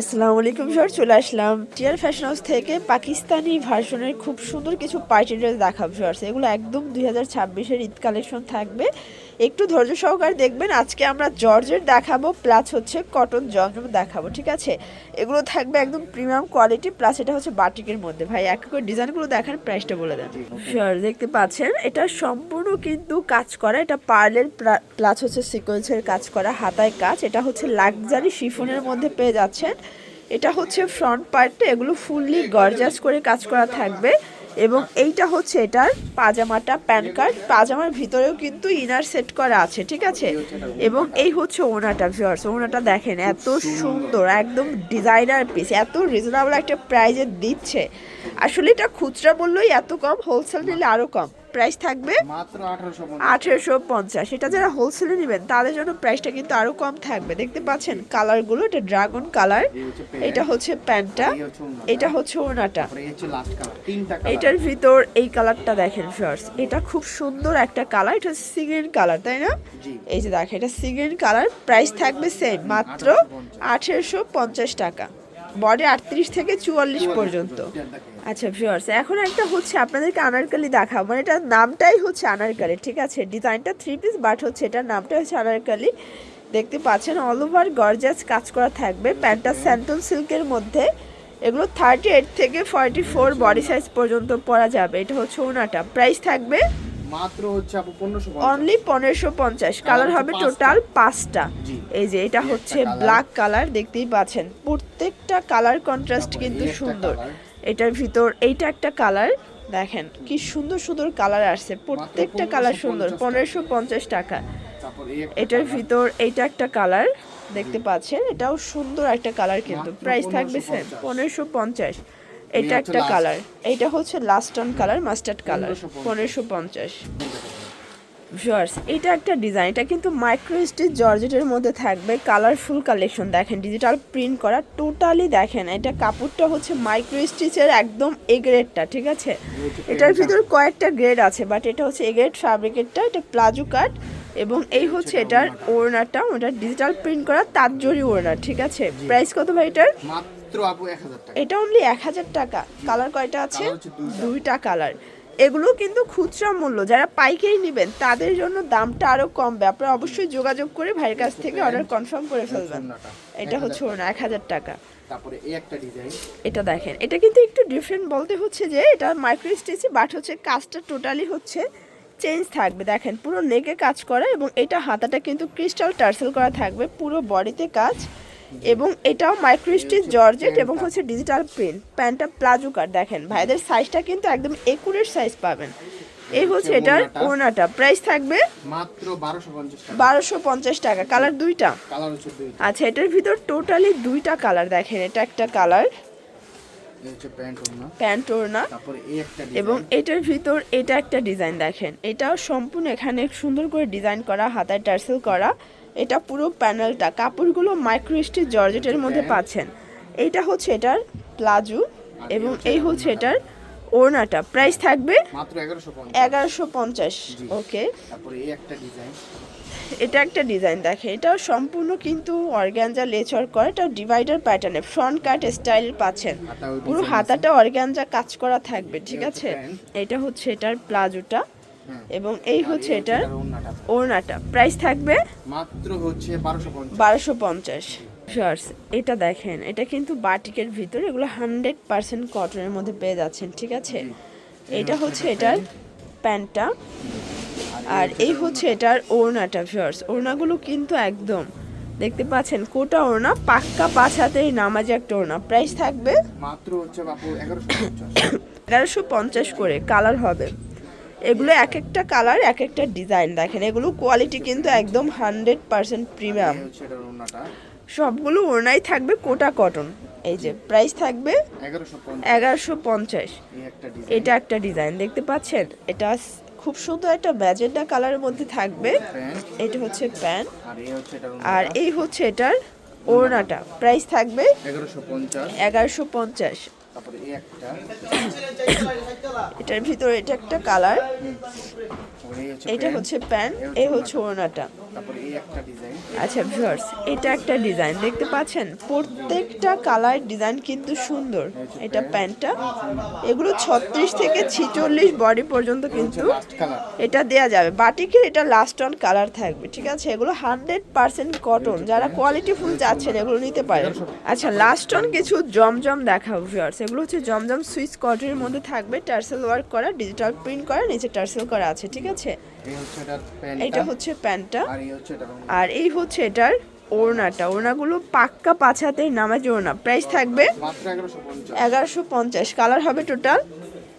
আসসালামু আলাইকুম স্যার চলে আসলাম টিয়ার ফ্যাশন হাউস থেকে পাকিস্তানি ভার্সনের খুব সুন্দর কিছু পার্টি ড্রেস দেখাবো স্যার এগুলো একদম দুই হাজার ছাব্বিশের ঈদ কালেকশন থাকবে। একটু ধৈর্য সহকারে দেখবেন। আজকে আমরা জর্জের দেখাবো, প্লাস হচ্ছে কটন জমজম দেখাবো, ঠিক আছে? এগুলো থাকবে একদম প্রিমিয়াম কোয়ালিটি, প্লাস এটা হচ্ছে বাটিকের মধ্যে। ভাই, এক করে ডিজাইনগুলো দেখার প্রাইসটা বলে দেন। দেখতে পাচ্ছেন, এটা সম্পূর্ণ কিন্তু কাজ করা, এটা পার্লের প্লাস হচ্ছে সিকোয়েন্সের কাজ করা, হাতায় কাজ। এটা হচ্ছে লাক্সারি শিফনের মধ্যে পেয়ে যাচ্ছেন। এটা হচ্ছে ফ্রন্ট পার্টটা, এগুলো ফুললি গর্জাস করে কাজ করা থাকবে। এবং এইটা হচ্ছে এটার পাজামাটা প্যান কার্ড পাজামার ভিতরেও কিন্তু ইনার সেট করা আছে ঠিক আছে? এবং এই হচ্ছে ওনাটা ভিউয়ার্স ওনাটা দেখেন এত সুন্দর। একদম ডিজাইনার পিস এত রিজনেবল একটা প্রাইজে দিচ্ছে। আসলে এটা খুচরা বললেই এত কম হোলসেল নিলে আরও কম। প্রাইস থাকবে আঠেরোশো পঞ্চাশ। এটা যারা হোলসেলে নেবেন তাদের জন্য প্রাইসটা কিন্তু আরও কম থাকবে। দেখতে পাচ্ছেন কালারগুলো এটা ড্রাগন কালার এটা হচ্ছে প্যান্টটা এটা হচ্ছে ওনাটা। এটার ভিতর এই কালারটা দেখেন ফার্স এটা খুব সুন্দর একটা কালার এটা সিগ্রিন কালার তাই না? এই যে দেখেন এটা সিগ্রিন কালার প্রাইস থাকবে সেম মাত্র আঠেরোশো পঞ্চাশ টাকা। বডি আটত্রিশ থেকে চুয়াল্লিশ পর্যন্ত। আচ্ছা ভিউয়ার্স এখন একটা হচ্ছে আপনাদেরকে আনারকালি দেখাবো। মানে এটার নামটাই হচ্ছে আনারকালি ঠিক আছে? ডিজাইনটা থ্রি পিস বাট হচ্ছে এটার নামটা হচ্ছে আনারকালি। দেখতে পাচ্ছেন অল ওভার গর্জাস কাজ করা থাকবে। প্যান্টটা স্যান্টন সিল্কের মধ্যে। এগুলো থার্টি এইট থেকে ফর্টি ফোর বডি সাইজ পর্যন্ত পরা যাবে। এটা হচ্ছে ওনাটা। প্রাইস থাকবে মাত্র হচ্ছে আপু পনেরোশো অনলি পনেরোশো পঞ্চাশ। কালার হবে টোটাল পাঁচটা। এই যে এটা হচ্ছে ব্ল্যাক কালার দেখতেই পাচ্ছেন। প্রত্যেকটা কালার কন্ট্রাস্ট কিন্তু সুন্দর। এটার ভিতর এইটা একটা কালার দেখেন কি সুন্দর সুন্দর কালার আসছে। প্রত্যেকটা কালার সুন্দর। পনেরোশো পঞ্চাশ টাকা। এটার ভিতর এইটা একটা কালার দেখতে পাচ্ছেন এটাও সুন্দর একটা কালার কিন্তু। প্রাইস থাকবে 1550 পনেরোশো পঞ্চাশ। এটা একটা কালার এইটা হচ্ছে last on colour mustard colour পনেরোশো পঞ্চাশ। ভিউয়ার্স এটা একটা ডিজাইন এটা কিন্তু মাইক্রো স্টিচ জর্জেটের মধ্যে থাকবে। কালারফুল কালেকশন দেখেন ডিজিটাল প্রিন্ট করা টোটালি দেখেন এটা কাপড়টা হচ্ছে মাইক্রো স্টিচের একদম এ গ্রেডটা ঠিক আছে? এটার ভিতর কয়েকটা গ্রেড আছে বাট এটা হচ্ছে এ গ্রেড ফ্যাব্রিকেরটা এটা প্লাজো কাট এবং এই হচ্ছে এটার ওড়নাটা ওটা ডিজিটাল প্রিন্ট করা তার তাঁতজরি ওড়না ঠিক আছে? প্রাইস কত ভাই এটার? মাত্র আপু এক হাজার টাকা। এটা অনলি এক হাজার টাকা। কালার কয়টা আছে? দুইটা। কালার এগুলো কিন্তু খুচরা মূল্য। যারা পাইকারি নেবেন তাদের জন্য দামটা আরও কমবে। আপনারা অবশ্যই যোগাযোগ করে ভাইয়ের কাছ থেকে অর্ডার কনফার্ম করে ফেলবেন। এটা হচ্ছে ওনা এক হাজার টাকা। তারপরে এই একটা ডিজাইন এটা দেখেন। এটা কিন্তু একটু ডিফারেন্ট বলতে হচ্ছে যে এটা মাইক্রো স্টিচে বাট হচ্ছে কাজটা টোটালি হচ্ছে চেঞ্জ থাকবে। দেখেন পুরো লেগে কাজ করা এবং এটা হাতাটা কিন্তু ক্রিস্টাল টার্সেল করা থাকবে পুরো বডিতে কাজ। এবং এটাও মাইক্রো স্টিচ জর্জেট এবং হচ্ছে ডিজিটাল প্রিন্ট প্যান্টটা প্লাজো কাট দেখেন ভাইদের সাইজটা কিন্তু একদম একুরেট সাইজ পাবেন। এই হচ্ছে এটার ওনাটা প্রাইস থাকবে মাত্র বারোশো পঞ্চাশ টাকা। কালার দুইটা? আচ্ছা এটার ভিতর টোটালি দুইটা কালার দেখেন এটা একটা কালার প্যান্ট ওড়না। এবং এটার ভিতর এটা একটা ডিজাইন দেখেন। এটাও সম্পূর্ণ এখানে সুন্দর করে ডিজাইন করা হাতায় টার্সেল করা। এটা পুরো প্যানেলটা কাপড়গুলো মাইক্রো স্টিচ জর্জেটের মধ্যে পাচ্ছেন। এইটা হচ্ছে এটার প্লাজো এবং এই হচ্ছে এটার ওড়নাটা। প্রাইস থাকবে এগারোশো পঞ্চাশ। ওকে এটা একটা ডিজাইন দেখে। এটাও সম্পূর্ণ কিন্তু অর্গ্যানজা লেচর করা এটা ডিভাইডার প্যাটার্নে ফ্রন্ট কাট স্টাইল পাচ্ছেন। পুরো হাতাটা অর্গ্যানজা কাজ করা থাকবে ঠিক আছে? এটা হচ্ছে এটার প্লাজোটা। এবং এই হচ্ছে এটার ওড়নাটা। প্রাইস থাকবে মাত্র হচ্ছে বারোশো পঞ্চাশ। বারোশো এটা দেখেন এটা কিন্তু বাটিকের ভিতর এগুলো হান্ড্রেড পার্সেন্ট কটনের মধ্যে পেয়ে যাচ্ছেন ঠিক আছে? এটা হচ্ছে এটার প্যান্টটা। আর এই হচ্ছে এটার ওড়নাটা ভিউয়ার্স ওড়নাগুলো কিন্তু একদম দেখতে পাচ্ছেন কোটা ওড়না পাক্কা পাঁচ হাতের নামাজে একটা ওড়না। প্রাইস থাকবে মাত্র হচ্ছে বাপু এগারোশো পঞ্চাশ। করে কালার হবে। এগুলো এক একটা কালার এক একটা ডিজাইন দেখেন। এগুলো কোয়ালিটি কিন্তু একদম হান্ড্রেড পার্সেন্ট প্রিমিয়াম সবগুলো ওড়নাই থাকবে কোটা কটন এই যে প্রাইস থাকবে এগারোশো পঞ্চাশ। এটা একটা ডিজাইন দেখতে পাচ্ছেন? এটা খুব সুন্দর একটা ম্যাজেন্ডা কালারের মধ্যে থাকবে। এটা হচ্ছে প্যান্ট আর এই হচ্ছে এটার আর এই হচ্ছে এটার ওড়নাটা। প্রাইস থাকবে এগারোশো পঞ্চাশ। এটার ভিতরে এটা একটা কালার। এটা হচ্ছে প্যান্ট এই হচ্ছে ওড়নাটা। তারপরে এই একটা ডিজাইন আচ্ছা ভিউয়ার্স এটা একটা ডিজাইন দেখতে পাচ্ছেন? প্রত্যেকটা কালার ডিজাইন কিন্তু সুন্দর। এটা প্যান্টটা। এগুলো ছত্রিশ থেকে ছিচল্লিশ বডি পর্যন্ত কিন্তু এটা দেয়া যাবে। বাটিকের এটা লাস্ট অন কালার থাকবে ঠিক আছে? এগুলো হান্ড্রেড পার্সেন্ট কটন যারা কোয়ালিটি ফুল যাচ্ছেন এগুলো নিতে পারেন। আচ্ছা লাস্ট অন কিছু জমজম দেখাবো ভিউয়ার্স এগুলো হচ্ছে জমজম সুইচ কটনের মধ্যে থাকবে। টার্সেল ওয়ার্ক করা ডিজিটাল প্রিন্ট করা নিচে টার্সেল করা আছে ঠিক আছে? এটা হচ্ছে প্যান্টটা আর আর এই হচ্ছে এটার ওড়নাটা। ওড়নাগুলো পাক্কা পাছাতে নামাজ ওড়না। প্রাইস থাকবে এগারোশো পঞ্চাশ। কালার হবে টোটাল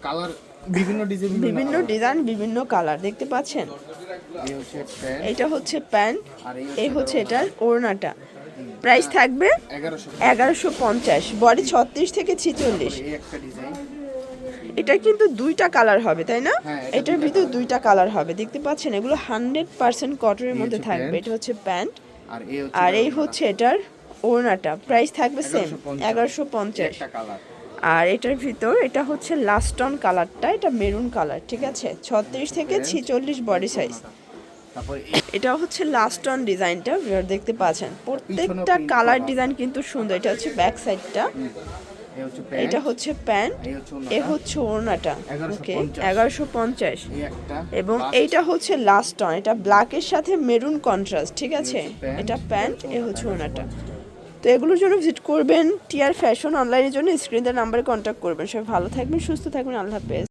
কালার বিভিন্ন ডিজাইন বিভিন্ন ডিজাইন বিভিন্ন কালার দেখতে পাচ্ছেন? এটা হচ্ছে প্যান্ট এই হচ্ছে এটার ওড়নাটা। প্রাইস থাকবে এগারোশো পঞ্চাশ। বডি ছত্রিশ থেকে ছিচল্লিশ। এটা কিন্তু দুইটা কালার হবে তাই না? হ্যাঁ, এটার ভিতর দুইটা কালার হবে। দেখতে পাচ্ছেন এগুলো হান্ড্রেড পার্সেন্ট কটনের মধ্যে থাকবে। এটা হচ্ছে প্যান্ট আর এই হচ্ছে এটার ওড়নাটা। প্রাইস থাকবে সেম এগারোশো পঞ্চাশ। আর এটার ভিতর এটা হচ্ছে লাস্ট অন কালারটা এটা মেরুন কালার ঠিক আছে? ছত্রিশ থেকে ছিচল্লিশ বডি সাইজ এটা হচ্ছে লাস্ট অন ডিজাইনটা দেখতে পাচ্ছেন প্রত্যেকটা কালার ডিজাইন কিন্তু সুন্দর। এটা হচ্ছে ব্যাক সাইডটা এটা হচ্ছে প্যান্ট। এ হচ্ছে ওড়নাটা ওকে এগারোশো পঞ্চাশ। এবং এইটা হচ্ছে লাস্ট অন এটা ব্ল্যাকের সাথে মেরুন কন্ট্রাস্ট ঠিক আছে? এটা প্যান্ট এ হচ্ছে ওনাটা তো এগুলোর জন্য ভিজিট করবেন টিআর ফ্যাশন অনলাইনের জন্য স্ক্রিনের নাম্বারে কন্ট্যাক্ট করবেন। সবাই ভালো থাকবেন সুস্থ থাকবেন আল্লাহ হাফেজ।